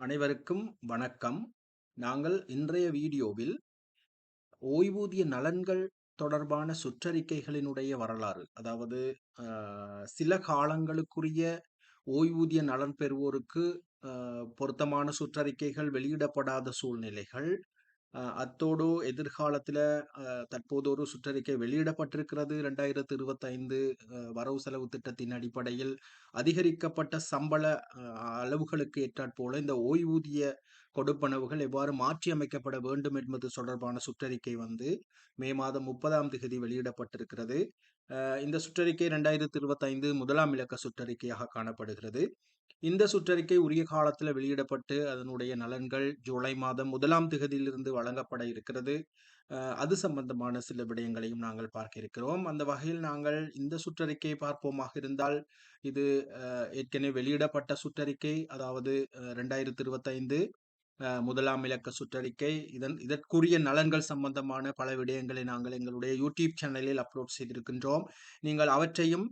அனைவருக்கும் வணக்கம். நாங்கள் இன்றைய வீடியோவில் ஓய்வூதிய நலன்கள் தொடர்பான சுற்றறிக்கைகளினுடைய வரலாறு, அதாவது சில காலங்களுக்குரிய ஓய்வூதிய நலன் பெறுவோருக்கு பொருத்தமான சுற்றறிக்கைகள் வெளியிடப்படாத சூழ்நிலைகள், அத்தோடு எதிர்காலத்தில் தற்போது ஒரு சுற்றறிக்கை வெளியிடப்பட்டிருக்கிறது. 2025 இருபத்தைந்து வரவு செலவு திட்டத்தின் அடிப்படையில் அதிகரிக்கப்பட்ட சம்பள அளவுகளுக்கு ஏற்றாற்போல இந்த ஓய்வூதிய கொடுப்பனவுகள் எவ்வாறு மாற்றியமைக்கப்பட வேண்டும் என்பது தொடர்பான சுற்றறிக்கை வந்து மே மாதம் 30ஆம் திகதி வெளியிடப்பட்டிருக்கிறது. இந்த சுற்றறிக்கை 2025 முதலாம் இலக்க சுற்றறிக்கையாக காணப்படுகிறது. இந்த சுற்றறிக்கை உரிய காலத்தில் வெளியிடப்பட்டு, அதனுடைய நலன்கள் ஜூலை மாதம் முதலாம் திகதியிலிருந்து வழங்கப்பட இருக்கிறது. அது சம்பந்தமான சில விடயங்களையும் நாங்கள் பார்க்க இருக்கிறோம். அந்த வகையில் நாங்கள் இந்த சுற்றறிக்கையை பார்ப்போமாக இருந்தால், இது ஏற்கனவே வெளியிடப்பட்ட சுற்றறிக்கை. அதாவது ரெண்டாயிரத்தி இருபத்தைந்து முதலாம் இலக்க சுற்றறிக்கை. இதன் இதற்குரிய நலன்கள் சம்பந்தமான பல விடயங்களை நாங்கள் எங்களுடைய யூடியூப் சேனலில் அப்லோட் செய்திருக்கின்றோம். நீங்கள் அவற்றையும்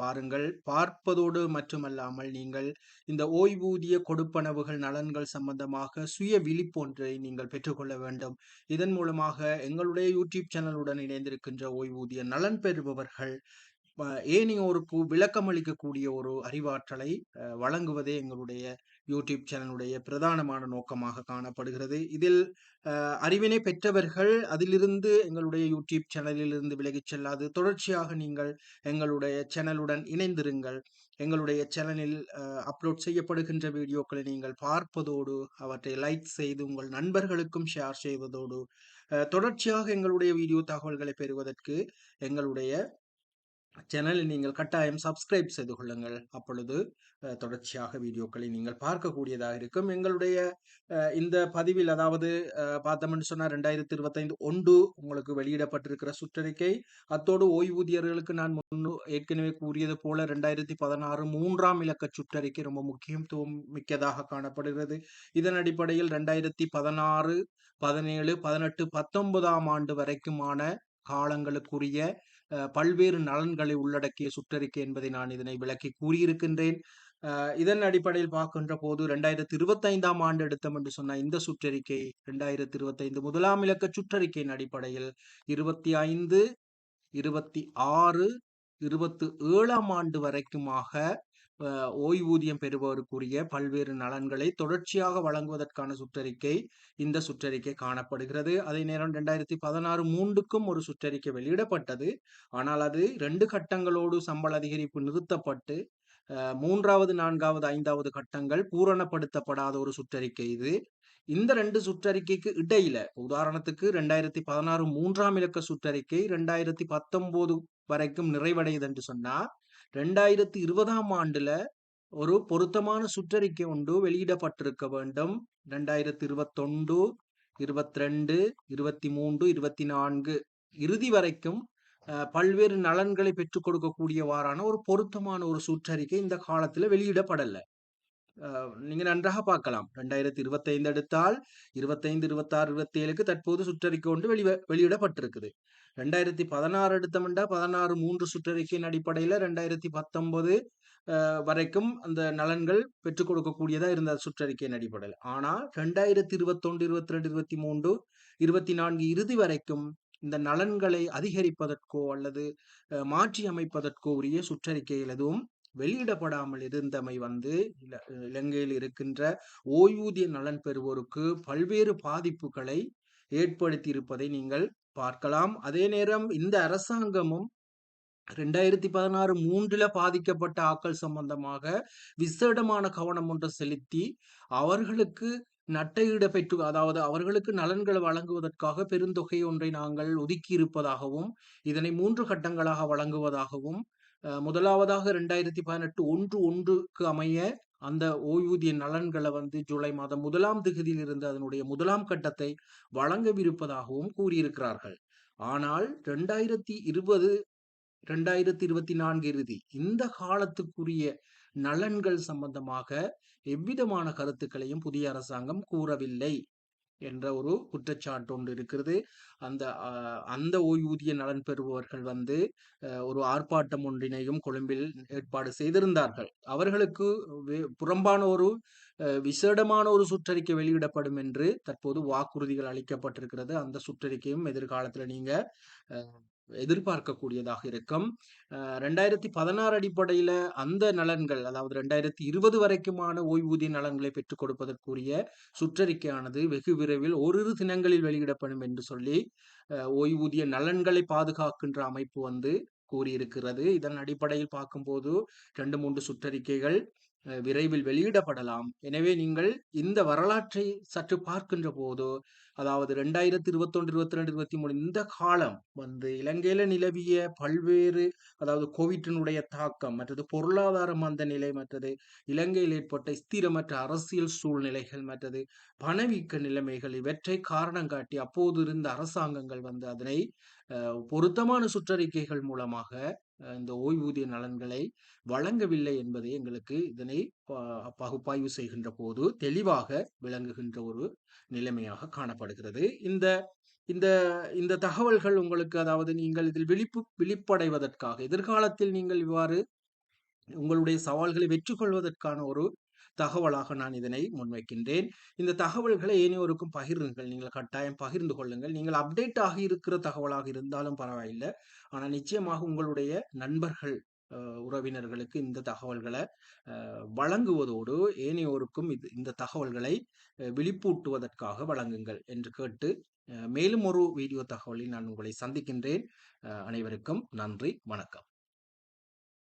பாருங்கள். பார்ப்பதோடு மட்டுமல்லாமல், நீங்கள் இந்த ஓய்வூதிய கொடுப்பனவுகள் நலன்கள் சம்பந்தமாக சுய விழிப்பொன்றை நீங்கள் பெற்றுக்கொள்ள வேண்டும். இதன் மூலமாக எங்களுடைய யூடியூப் சேனலுடன் இணைந்திருக்கின்ற ஓய்வூதிய நலன் பெறுபவர்கள் ஏனையோருக்கு விளக்கம் அளிக்கக்கூடிய ஒரு அறிவாற்றலை வழங்குவதே எங்களுடைய யூடியூப் சேனலுடைய பிரதானமான நோக்கமாக காணப்படுகிறது. இதில் அறிவினை பெற்றவர்கள் அதிலிருந்து எங்களுடைய யூடியூப் சேனலிலிருந்து விலகிச் செல்லாது, தொடர்ச்சியாக நீங்கள் எங்களுடைய சேனலுடன் இணைந்திருங்கள். எங்களுடைய சேனலில் அப்லோட் செய்யப்படுகின்ற வீடியோக்களை நீங்கள் பார்ப்பதோடு, அவற்றை லைக் செய்து உங்கள் நண்பர்களுக்கும் ஷேர் செய்வதோடு, தொடர்ச்சியாக எங்களுடைய வீடியோ தகவல்களை பெறுவதற்கு எங்களுடைய சேனலை நீங்கள் கட்டாயம் சப்ஸ்கிரைப் செய்து கொள்ளுங்கள். அப்பொழுது தொடர்ச்சியாக வீடியோக்களை நீங்கள் பார்க்கக்கூடியதாக இருக்கும். எங்களுடைய இந்த பதிவில் அதாவது அ பார்த்தோம்னு சொன்னா 2025 ஒன்று உங்களுக்கு வெளியிடப்பட்டிருக்கிற சுற்றறிக்கை. அத்தோடு ஓய்வூதியர்களுக்கு நான் முன்னு ஏற்கனவே கூறியது போல 2016 3ஆம் இலக்க சுற்றறிக்கை ரொம்ப முக்கியத்துவம் மிக்கதாக காணப்படுகிறது. இதன் அடிப்படையில் 2016, 17, 18, 19ஆம் ஆண்டு வரைக்குமான காலங்களுக்குரிய பல்வேறு நலன்களை உள்ளடக்கிய சுற்றறிக்கை என்பதை நான் இதனை விளக்கி கூறியிருக்கின்றேன். இதன் அடிப்படையில் பார்க்கின்ற போது 2025ஆம் ஆண்டு எடுத்தோம் என்று சொன்ன இந்த சுற்றறிக்கை 2025 முதலாம் இலக்க சுற்றறிக்கையின் அடிப்படையில் 25, 26, 27ஆம் ஆண்டு வரைக்குமாக ஓய்வூதியம் பெறுபவருக்குரிய பல்வேறு நலன்களை தொடர்ச்சியாக வழங்குவதற்கான சுற்றறிக்கை இந்த சுற்றறிக்கை காணப்படுகிறது. அதே நேரம் 2016 3க்கும் ஒரு சுற்றறிக்கை வெளியிடப்பட்டது. ஆனால் அது ரெண்டு கட்டங்களோடு சம்பள அதிகரிப்பு நிறுத்தப்பட்டு, மூன்றாவது நான்காவது ஐந்தாவது கட்டங்கள் பூரணப்படுத்தப்படாத ஒரு சுற்றறிக்கை இது. இந்த ரெண்டு சுற்றறிக்கைக்கு இடையில உதாரணத்துக்கு ரெண்டாயிரத்தி பதினாறு மூன்றாம் இலக்க சுற்றறிக்கை ரெண்டாயிரத்தி பத்தொன்பது வரைக்கும் நிறைவடையுது என்று சொன்னா ரெண்டாயிரத்தி இருபதாம் ஆண்டுல ஒரு பொருத்தமான சுற்றறிக்கை ஒன்று வெளியிடப்பட்டிருக்க வேண்டும். ரெண்டாயிரத்தி இருபத்தொன்று இருபத்தி ரெண்டு இருபத்தி மூன்று இருபத்தி நான்கு இறுதி வரைக்கும் பல்வேறு நலன்களை பெற்றுக் கொடுக்கக்கூடியவாறான ஒரு பொருத்தமான ஒரு சுற்றறிக்கை இந்த காலத்துல வெளியிடப்படலை. நீங்கள் நன்றாக பார்க்கலாம். ரெண்டாயிரத்தி இருபத்தைந்து எடுத்தால் இருபத்தைந்து இருபத்தாறு இருபத்தி ஏழுக்கு தற்போது சுற்றறிக்கை ஒன்று வெளி வெளியிடப்பட்டிருக்குது. ரெண்டாயிரத்தி பதினாறு எடுத்தோம்னா பதினாறு மூன்று சுற்றறிக்கையின் அடிப்படையில் ரெண்டாயிரத்தி பத்தொன்பது வரைக்கும் அந்த நலன்கள் பெற்றுக் கொடுக்கக்கூடியதா இருந்த சுற்றறிக்கையின் அடிப்படையில். ஆனால் ரெண்டாயிரத்தி இருபத்தொன்று இருபத்தி ரெண்டு இருபத்தி மூன்று இருபத்தி நான்கு இறுதி வரைக்கும் இந்த நலன்களை அதிகரிப்பதற்கோ அல்லது மாற்றி அமைப்பதற்கோ உரிய சுற்றறிக்கையில் எதுவும் வெளியிடப்படாமல் இருந்தமை வந்து இல இலங்கையில் இருக்கின்ற ஓய்வூதிய நலன் பெறுவோருக்கு பல்வேறு பாதிப்புகளை ஏற்படுத்தி இருப்பதை நீங்கள் பார்க்கலாம். அதே நேரம் இந்த அரசாங்கமும் 2016 3ல பாதிக்கப்பட்ட ஆக்கள் சம்பந்தமாக விசேடமான கவனம் ஒன்றை செலுத்தி, அவர்களுக்கு நட்டையிட பெற்று அதாவது அவர்களுக்கு நலன்கள் வழங்குவதற்காக பெருந்தொகை ஒன்றை நாங்கள் ஒதுக்கி இருப்பதாகவும் இதனை மூன்று கட்டங்களாக வழங்குவதாகவும், முதலாவதாக ரெண்டாயிரத்தி பதினெட்டு ஒன்று ஒன்றுக்கு அமைய அந்த ஓய்வூதிய நலன்களை வந்து ஜூலை மாதம் 1ஆம் திகதியிலிருந்து அதனுடைய முதலாம் கட்டத்தை வழங்கவிருப்பதாகவும் கூறியிருக்கிறார்கள். ஆனால் 2020, 2024 இறுதி இந்த காலத்துக்குரிய நலன்கள் சம்பந்தமாக எவ்விதமான கருத்துக்களையும் புதிய அரசாங்கம் கூறவில்லை. என்ற ஒரு குற்றச்சாட்டு ஒன்று இருக்கிறது. அந்த அந்த ஓய்வூதிய நலன் பெறுபவர்கள் வந்து ஒரு ஆர்ப்பாட்டம் ஒன்றினையும் கொழும்பில் ஏற்பாடு செய்திருந்தார்கள். அவர்களுக்கு புறம்பான ஒரு விசேடமான ஒரு சுற்றறிக்கை வெளியிடப்படும் என்று தற்போது வாக்குறுதிகள் அளிக்கப்பட்டிருக்கிறது. அந்த சுற்றறிக்கையும் எதிர்காலத்தில் நீங்க எதிர்பார்க்கக்கூடியதாக இருக்கும். ரெண்டாயிரத்தி பதினாறு அடிப்படையில அந்த நலன்கள் அதாவது ரெண்டாயிரத்தி இருபது வரைக்குமான ஓய்வூதிய நலன்களை பெற்றுக் கொடுப்பதற்குரிய சுற்றறிக்கையானது வெகு விரைவில் ஓரிரு தினங்களில் வெளியிடப்படும் என்று சொல்லி ஓய்வூதிய நலன்களை பாதுகாக்கின்ற அமைப்பு வந்து கூறியிருக்கிறது. இதன் அடிப்படையில் பார்க்கும்போது ரெண்டு மூன்று சுற்றறிக்கைகள் விரைவில் வெளியிடப்படலாம். எனவே நீங்கள் இந்த வரலாற்றை சற்று பார்க்கின்ற போது அதாவது ரெண்டாயிரத்தி இருபத்தொன்று இருபத்தி ரெண்டு இருபத்தி மூணு இந்த காலம் வந்து இலங்கையில நிலவிய பல்வேறு அதாவது கோவிட்டினுடைய தாக்கம் மற்றது பொருளாதார மந்த நிலை மற்றது இலங்கையில் ஏற்பட்ட ஸ்திரமற்ற அரசியல் சூழ்நிலைகள் மற்றது பணவீக்க நிலைமைகள் இவற்றை காரணம் காட்டி அப்போது இருந்த அரசாங்கங்கள் வந்து அதனை பொருத்தமான சுற்றறிக்கைகள் மூலமாக இந்த ஓய்வூதிய நலன்களை வழங்கவில்லை என்பதை எங்களுக்கு இதனை பகுப்பாய்வு செய்கின்ற போது தெளிவாக விளங்குகின்ற ஒரு நிலைமையாக காணப்படுகிறது. இந்த இந்த இந்த தகவல்கள் உங்களுக்கு அதாவது நீங்கள் இதில் விழிப்பு விழிப்படைவதற்காக எதிர்காலத்தில் நீங்கள் இவ்வாறு உங்களுடைய சவால்களை வெற்றி கொள்வதற்கான ஒரு தகவலாக நான் இதனை முன்வைக்கின்றேன். இந்த தகவல்களை ஏனையோருக்கும் பகிருங்கள். நீங்கள் கட்டாயம் பகிர்ந்து கொள்ளுங்கள். நீங்கள் அப்டேட் ஆகி இருக்கிற தகவலாக இருந்தாலும் பரவாயில்லை. ஆனால் நிச்சயமாக உங்களுடைய நண்பர்கள் உறவினர்களுக்கு இந்த தகவல்களை வழங்குவதோடு ஏனையோருக்கும் இது இந்த தகவல்களை விழிப்பூட்டுவதற்காக வழங்குங்கள் என்று கேட்டு மேலும் ஒரு வீடியோ தகவலில் நான் உங்களை சந்திக்கின்றேன். அனைவருக்கும் நன்றி. வணக்கம்.